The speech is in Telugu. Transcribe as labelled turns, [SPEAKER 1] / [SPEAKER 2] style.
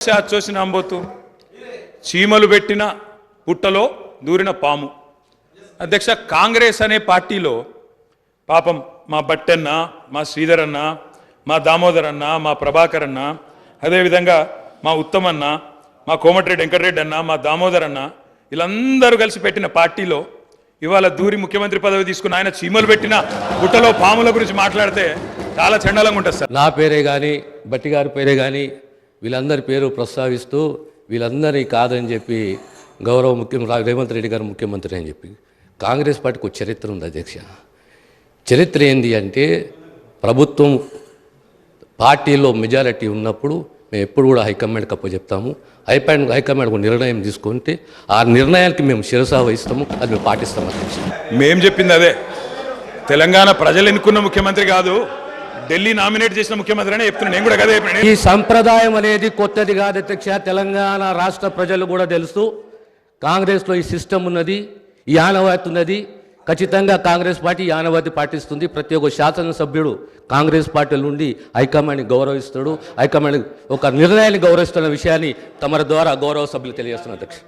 [SPEAKER 1] చూసిన అంబోతు చీమలు పెట్టిన పుట్టలో దూరిన పాము. అధ్యక్ష కాంగ్రెస్ అనే పార్టీలో పాపం మా బట్టన్న మా శ్రీధర్ అన్న మా దామోదర్ అన్న మా ప్రభాకర్ అన్న అదేవిధంగా మా ఉత్తమన్న మా కోమటిరెడ్డి వెంకటరెడ్డి అన్న మా దామోదర్ అన్న వీళ్ళందరూ కలిసి పెట్టిన పార్టీలో ఇవాళ దూరి ముఖ్యమంత్రి పదవి తీసుకున్న ఆయన చీమలు పెట్టిన పుట్టలో పాముల గురించి మాట్లాడితే చాలా చండాలంగా ఉంటుంది సార్.
[SPEAKER 2] నా పేరే కానీ బట్టి గారి పేరే కానీ వీళ్ళందరి పేరు ప్రస్తావిస్తూ వీళ్ళందరినీ కాదని చెప్పి గౌరవ ముఖ్యమంత్రి రేవంత్ రెడ్డి గారు ముఖ్యమంత్రి అని చెప్పి కాంగ్రెస్ పార్టీకి ఒక చరిత్ర ఉంది అధ్యక్ష. చరిత్ర ఏంది అంటే ప్రభుత్వం పార్టీలో మెజారిటీ ఉన్నప్పుడు మేము ఎప్పుడు కూడా హైకమాండ్కి అప్పచెప్తాము హైకమాండ్ హైకమాండ్ ఒక నిర్ణయం తీసుకుంటే ఆ నిర్ణయానికి మేము శిరసా వహిస్తాము అది మేము పాటిస్తాం అధ్యక్ష.
[SPEAKER 1] మేం చెప్పింది అదే. తెలంగాణ ప్రజలు ఎన్నుకున్న ముఖ్యమంత్రి కాదు. ఢిల్లీ నామినేట్ చేసిన ముఖ్యమంత్రి అనే చెప్తున్నాను నేను కూడా కదే
[SPEAKER 2] ఈ సంప్రదాయం అనేది కొత్తది కాదు అధ్యక్ష. తెలంగాణ రాష్ట్ర ప్రజలు కూడా తెలుసు. కాంగ్రెస్లో ఈ సిస్టమ్ ఉన్నది ఈ ఆనవాతి ఉన్నది. ఖచ్చితంగా కాంగ్రెస్ పార్టీ ఈ ఆనవాతి పాటిస్తుంది. ప్రతి ఒక్క శాసనసభ్యుడు కాంగ్రెస్ పార్టీ నుండి హైకమాండ్ని గౌరవిస్తాడు. హైకమాండ్ ఒక నిర్ణయాన్ని గౌరవిస్తున్న విషయాన్ని తమ ద్వారా గౌరవ సభ్యులు తెలియజేస్తున్నారు అధ్యక్ష.